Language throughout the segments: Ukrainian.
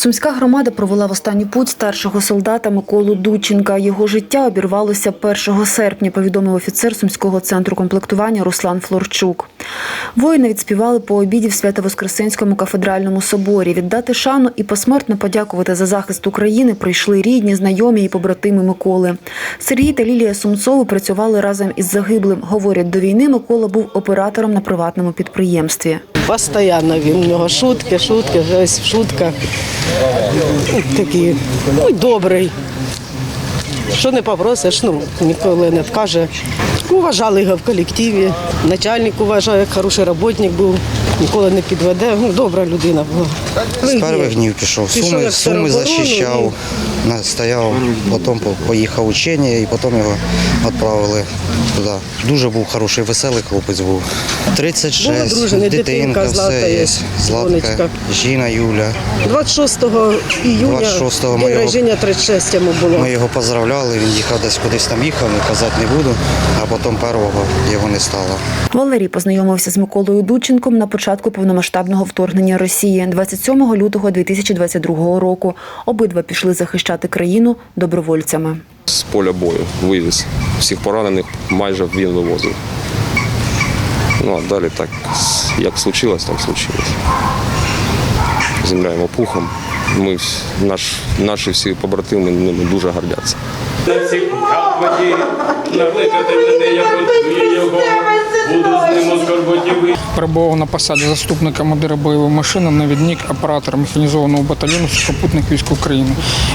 Сумська громада провела в останній путь старшого солдата Миколу Дученка. Його життя обірвалося 1 серпня, повідомив офіцер Сумського центру комплектування Руслан Флорчук. Воїни відспівали по обіді в Свято-Воскресенському кафедральному соборі. Віддати шану і посмертно подякувати за захист України прийшли рідні, знайомі і побратими Миколи. Сергій та Лілія Сумцови працювали разом із загиблим. Говорять, до війни Микола був оператором на приватному підприємстві. Постоянно він у нього шутки, шутки, весь в шутках. Такий, ну, добрий. Що не попросиш, ну, ніколи не вкаже. Уважали його в колективі. Начальник уважає, хороший роботник був, ніколи не підведе. Ну, добра людина була. З перших днів пішов. Суми, суми захищав, настояв, потім поїхав учення і потім його відправили туди. Дуже був хороший, веселий хлопець був. 36, Був одружений, дитинка, все є. Златка. Жіна Юля. 26 іюня 26-го день рождення 36 йому було. Ми його поздравляли, він їхав десь кудись там їхав, не казати не буду, а потім первого його не стало. Валерій познайомився з Миколою Дученком на початку повномасштабного вторгнення Росії 27 лютого 2022 року. Обидва пішли захищати країну добровольцями. з поля бою вивіз. Всіх поранених майже він вивозив. Ну а далі так, як случилось, так случилось. Земля йому пухом. Ми, наш, наші всі побратими ними дуже гордяться. На всіх Перебував на посаді заступника командира бойової машини, навідник оператора механізованого батальйону сухопутних військ України.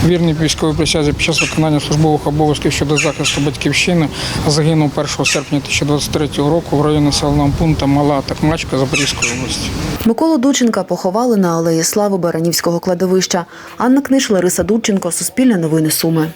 Вірний військовій присязі під час виконання службових обов'язків щодо захисту батьківщини загинув 1 серпня 2023 року в районі населеного пункту Мала Такмачка Запорізької області. Миколу Дученка поховали на алеї Слави Баранівського кладовища. Анна Книж, Лариса Дудченко, Суспільне новини Суми.